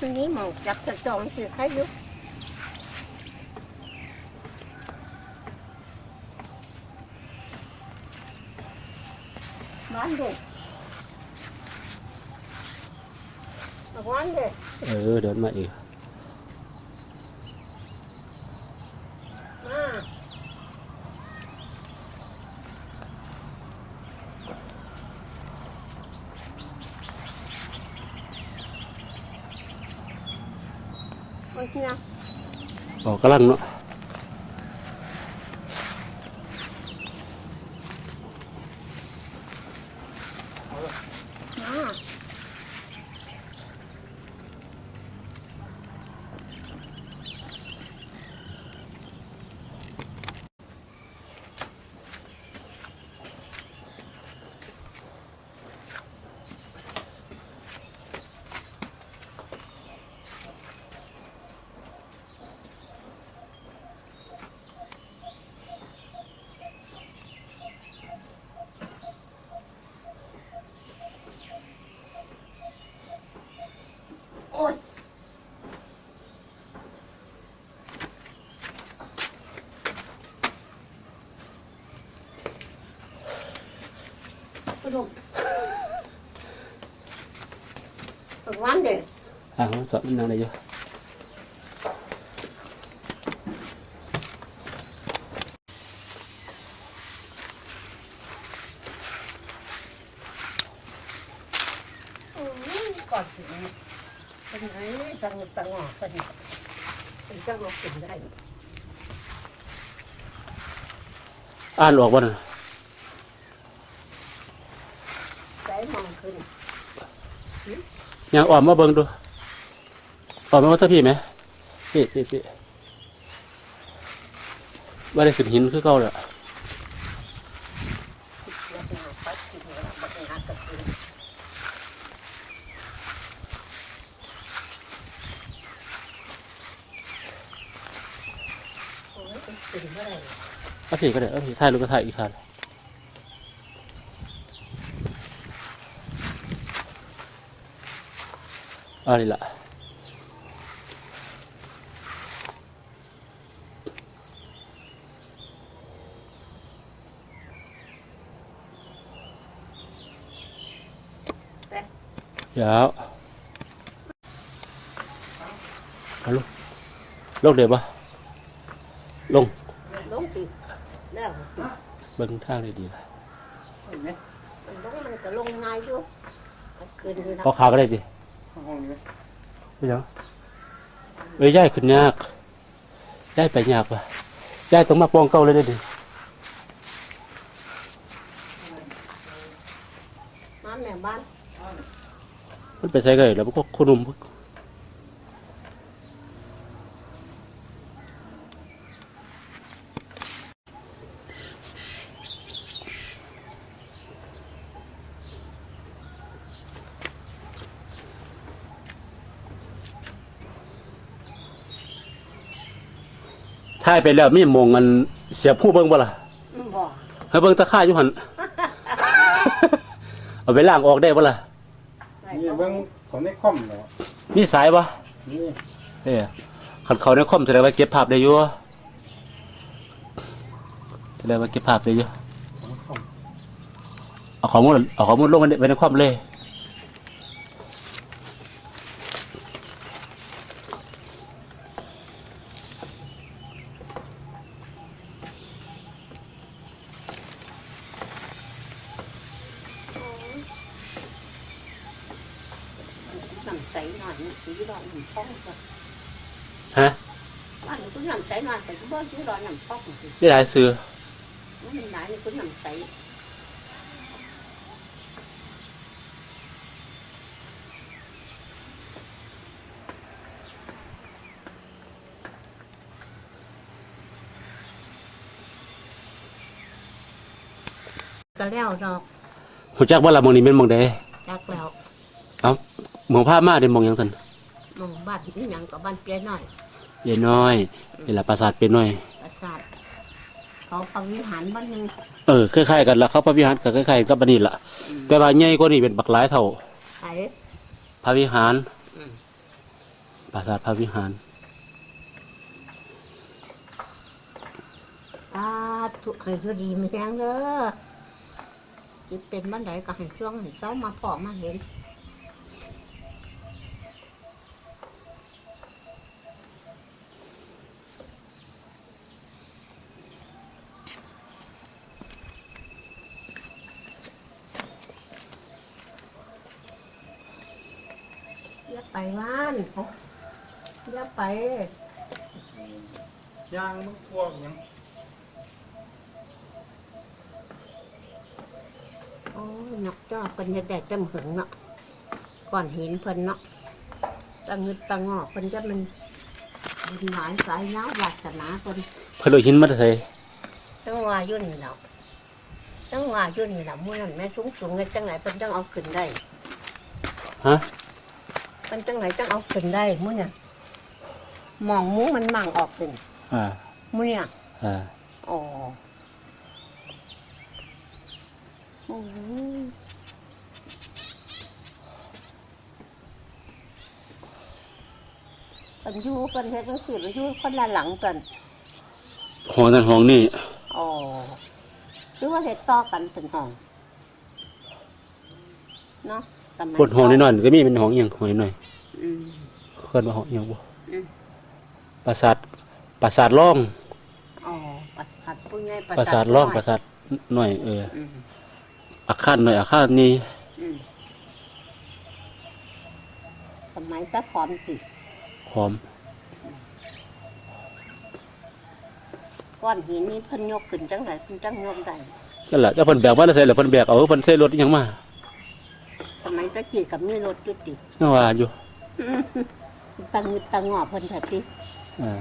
ทีนี้หมองจับจะจองสิใครอยุบ้านเด็กบ้านเด็กเออเดินมาอีก มา โอ้ยเนี่ย บอกกำลังเนาะ มา โอ้ย กระดูกฝึกวันเด็ก อ่างสอบ มันนั่งได้อยู่อืมก่อนถึงเป็นไงจังจังหวะเป็นเป็นจังหวะถึงได้อ่านออกบ่น่ะใจมองขึ้นยังออมมาเบิ่งดูออมมาว่าถ้าพี่ไหมพี่พี่พี่ว่าได้ขึ้นหินคือเก่าแหละบักหนาปัดกินบักหนากระตุ้นโอ้ยเป็นเมื่อไหร่เอาพี่ก็ได้เอาพี่ถ่ายรูปก็ถ่ายอีกคันเอันนี้ละเดี๋ยวเอาลงลงเดี๋ยวปะลงลงสิแล้วเบิ่งทางได้ดีละลงมันก็ลงง่ายอยู่ขึ้นอยู่นะเอาขาก็ได้ดิ ห้องนี้ไหมไม่ยังเอ้ยย้ายขึ้นยากย้ายไปยากปะย้ายต้องมาปองเก่าเลยได้ดิมาแม่บ้านมันไปใส่กันแล้วมันก็คุนุ่ม ถ่ายไปแล้วมีหมองกันเสียบผู้เบิ่งบ่ล่ะอืมบ่ให้เบิ่งตะข่ายอยู่หั่นเอาไปล้างออกได้บ่ล่ะได้นี่บ่เบิ่งของในคอมเหรอมีสายบ่นี่เอ้ยคันเขาในคอมแสดงว่าเก็บภาพได้อยู่แสดงว่าเก็บภาพได้อยู่ของในคอมเอาข้อมูลเอาข้อมูลลงไว้ในคอมเลย ใสหน่อยสีร้อนน้ำฟองก็ฮะบ้านนี้ก็น้ำใสหน่อยแต่ก็บ่สีร้อนน้ำฟองสิได้หลายซื้อมันหลายนี่ก็น้ำใสก็แล้วดอกหูจักว่าละหมองนี้เป็นหมองใดจักแล้วเอา หมองภาพมาได้หมองหยังซั่นหมองบ้านนี่ยังกับบ้านเปียน้อยใหญ่น้อยนี่ล่ะปราสาทเป็นน้อย ประสาทเขาฟังวิหารบ้านหนึงเออคล้ายๆกันละเขาพระวิหารก็คล้ายๆกับบัดนี้ล่ะแต่ว่าใหญ่กว่านี้เป็นบักหลายเท่า ไอ้พระวิหาร อืมปราสาทพระวิหารอ่าทุกให้ทุดีมีแรงเด้อจิตเป็นบันไดก็ให้ช่วงให้เช้ามาพอมาเห็น ว่านอย่าไปย่างมันพวกหยังโอ้ยนักจ้าเป็นจะแต่จำหึงเนาะก่อนเห็นเพิ่นเนาะตังงึดตังงอกเพิ่นจะมันบุญหมายสายน้าวาสนาเพิ่นเพิ่นเลยหินมาแต่ไสตั้งว่าอยู่นี่เนาะตั้งว่าอยู่นี่เนาะมื้อนั้นแม่สูงสูงๆเฮ็ดจังไหนเพิ่นจังเอาขึ้นได้ฮะ เพิ่นจังไหนจังเอาขึ้นได้มื้อน่ะมองมุ้งมันมั่งออกเป็นอ่ามื้อเนี่ยอ่าอ๋อโอ้ยเป็นอยูเป็นเฮ็ดก็คือเป็นอยูคนละหลังกันห้องนั้นห้องนี้อ๋อหรือว่าเฮ็ดต่อกันเป็นห้องเนาะ สมัยบนห้องน้อยๆก็มีเป็นห้องอีหยังห้องน้อยอืมๆเพิ่นว่าห้องอีหยังบ่อืม ปราสาทปราสาทร่องอ๋อประสาทผู้ใหญ่ปราสาทร่องน้ยปราสาทน้อยเอออืมอาคารน้อยอาคารนี้อืมสมัยตะพร้อมติหอมก้อนหินนี้เพิ่นยกขึ้นจังไหนเพิ่นจังยกได้นั่นล่ะแล้วเพิ่นแบกมาแต่ไสแล้วเพิ่นแบกเอาเพิ่นใส่รถอีหยังมาส มัยตะกี้กับมีรถจุติยังว่าอยู่ ตังงึดตังงอเพิ่นแท้ติอ่า